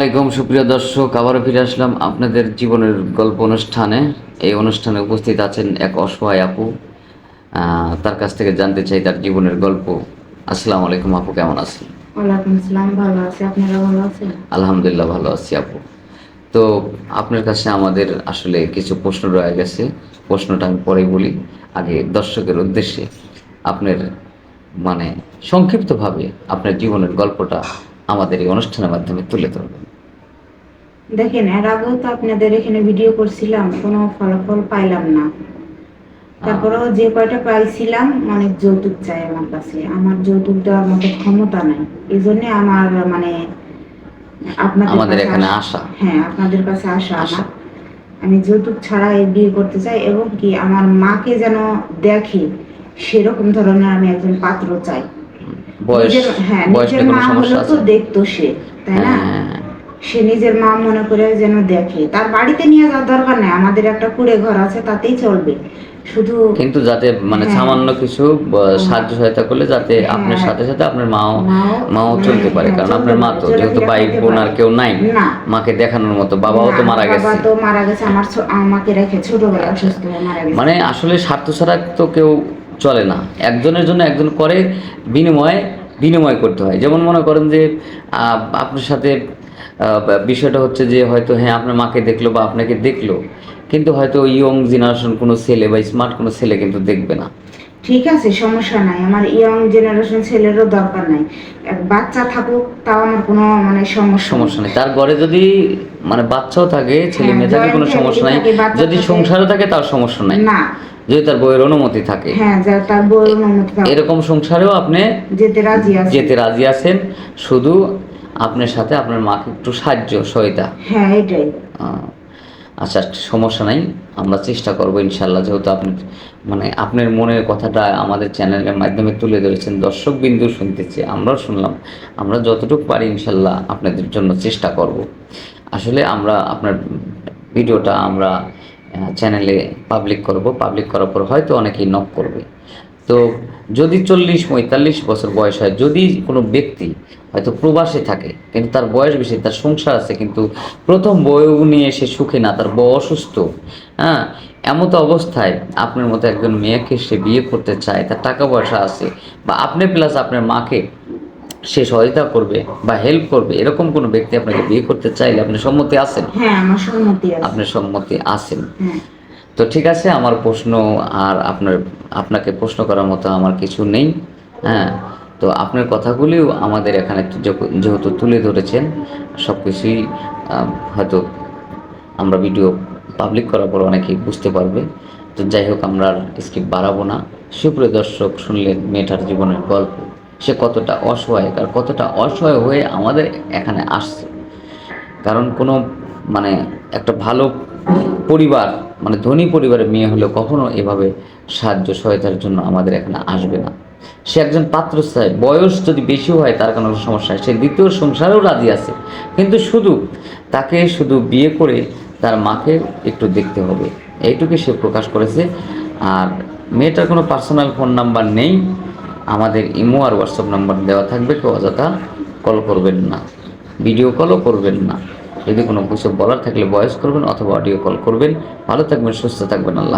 আলাইকুম সুপ্রিয় দর্শক আবারও ফিরে আসলাম আপনাদের জীবনের গল্প অনুষ্ঠানে। এই অনুষ্ঠানে উপস্থিত আছেন এক অসহায় আপু। তার কাছ থেকে জানতে চাই তার জীবনের গল্প। আসসালামু আলাইকুম আপু কেমন আছেন? ভালো আছি। আপনারা ভালো আছেন? আলহামদুলিল্লাহ ভালো আছি আপু। তো আপনার কাছে আমাদের আসলে কিছু প্রশ্ন রয়ে গেছে। প্রশ্নটা আমি পরে বলি। আগে দর্শকের উদ্দেশ্যে আপনার মানে সংক্ষিপ্তভাবে আপনার জীবনের গল্পটা আমাদের এই অনুষ্ঠানের মাধ্যমে তুলে ধরবেন। দেখেন এর আগেও তো আপনাদের এখানে ভিডিও করছিলাম কোনো ফলাফল পাইলাম না। তারপরেও যে কয়টা পাইছিলাম অনেক যৌতুক চাই আমার কাছে। আমার যৌতুক দেওয়ার মতো ক্ষমতা নাই। এই জন্য আমার মানে আপনাদের আমাদের এখানে আসা- আসা হ্যাঁ আপনাদের কাছে আসা আসা। আমি যৌতুক ছাড়া এই বিয়ে করতে চাই এবং কি আমার মাকে যেন দেখে সেরকম ধরনের আমি একজন পাত্র চাই। বয়স হ্যাঁ নিজের মা আছে? তো দেখতো সে তাই না? হ্যাঁ, সে নিজের মা মনে করে যেন দেখে। তার বাড়িতে নিয়ে যাওয়ার দরকার নেই আমাদের একটা কুড়ে ঘর আছে তাতেই চলবে। শুধু কিন্তু যাতে মানে হ্যাঁ। সামান্য কিছু সাহায্য সহায়তা করলে যাতে হ্যাঁ। আপনার সাথে সাথে আপনার মাও মাও- চলতে পারে হ্যাঁ, কারণ আপনার মা তো যেহেতু ভাই বোন আর কেউ নাই মাকে দেখানোর মতো বাবাও তো মারা গেছে। বাবা তো মারা গেছে আমার আমাকে রেখে ছোটবেলায় অসুস্থ হয়ে মারা গেছে। মানে আসলে স্বার্থ ছাড়া তো কেউ চলে না। একজনের জন্য একজন করে বিনিময়ে বিনিময় করতে হয়। যেমন মনে করেন যে আপনার সাথে বিষয়টা হচ্ছে যে হয়তো হ্যাঁ আপনার মাকে দেখল বা আপনাকে দেখল কিন্তু হয়তো ইয়ং জেনারেশন কোনো ছেলে বা স্মার্ট কোনো ছেলে কিন্তু দেখবে না। ঠিক আছে সমস্যা নাই। আমার ইয়ং জেনারেশন ছেলেরও দরকার নাই। বাচ্চা থাকুক তাও আমার কোনো মানে সমস্যা সমস্যা নেই। তার ঘরে যদি মানে বাচ্চাও থাকে ছেলে মেয়ে থাকে হ্যাঁ, কোনো সমস্যা নাই। যদি। সংসারও থাকে তার সমস্যা নাই। না। যদি তার বইয়ের অনুমতি থাকে। হ্যাঁ তার অনুমতি এরকম সংসারেও আপনি যেতে রাজি আছে যেতে রাজি আছেন শুধু আপনার সাথে আপনার মাকে একটু সাহায্য সহায়তা। হ্যাঁ এটাই। আচ্ছা সমস্যা নাই আমরা চেষ্টা করব ইনশাল্লাহ যেহেতু আপনি মানে আপনার মনের কথাটা আমাদের চ্যানেলের মাধ্যমে তুলে ধরেছেন দর্শক বিন্দু শুনতেছে আমরাও শুনলাম। আমরা যতটুকু পারি ইনশাল্লাহ আপনাদের জন্য চেষ্টা করব। আসলে আমরা আপনার ভিডিওটা আমরা চ্যানেলে পাবলিক করব। পাবলিক করার পর হয়তো অনেকেই নক করবে। তো যদি চল্লিশ, পঁয়তাল্লিশ বছর বয়স হয়, যদি কোনো ব্যক্তি হয়তো প্রবাসে থাকে, কিন্তু তার বয়স বেশি, তার সংসার আছে, কিন্তু প্রথম বউ নিয়ে সে সুখে না, তার বউ অসুস্থ হ্যাঁ এমতো অবস্থায় আপনার মতো একজন মেয়েকে সে বিয়ে করতে চায়, তার টাকা পয়সা আছে, বা আপনি প্লাস আপনার মাকে সে সহায়তা করবে বা হেল্প করবে এরকম কোনো ব্যক্তি আপনাকে বিয়ে করতে চাইলে আপনি সম্মতি আছেন? হ্যাঁ আমার সম্মতি আছে। আপনার সম্মতি আছেন। হ্যাঁ। তো ঠিক আছে আমার প্রশ্ন আর আপনার আপনাকে প্রশ্ন করার মতো আমার কিছু নেই হ্যাঁ। তো আপনার কথাগুলিও আমাদের এখানে যেহেতু তুলে ধরেছেন সব কিছুই হয়তো আমরা ভিডিও পাবলিক করার পর অনেকেই বুঝতে পারবে। তো যাই হোক আমরা স্কিপ বাড়াবো না। সুপ্রিয় দর্শক শুনলেন মেয়েটার জীবনের গল্প। সে কতটা অসহায় আর কতটা অসহায় হয়ে আমাদের এখানে আসছে। কারণ কোনো মানে একটা ভালো পরিবার মানে ধনী পরিবারের মেয়ে হলেও কখনো এভাবে সাহায্য, সহায়তার জন্য আমাদের এখানে আসবে না। সে একজন পাত্র চায় বয়স যদি বেশি হয় তার কোনো সমস্যা সে দ্বিতীয় সংসারেও রাজি আছে। কিন্তু শুধু তাকে শুধু বিয়ে করে তার মাকে একটু দেখতে হবে। এইটুকু সে প্রকাশ করেছে। আর মেয়েটার কোনো পার্সোনাল ফোন নাম্বার নেই। আমাদের ইমো আর হোয়াটসঅ্যাপ নাম্বার দেওয়া থাকবে, কেউ অযথা কল করবেন না। ভিডিও কলও করবেন না। যদি কোনো কিছু বলার থাকলে ভয়েস করবেন অথবা অডিও কল করবেন। ভালো থাকবেন, সুস্থ থাকবেন, আল্লাহ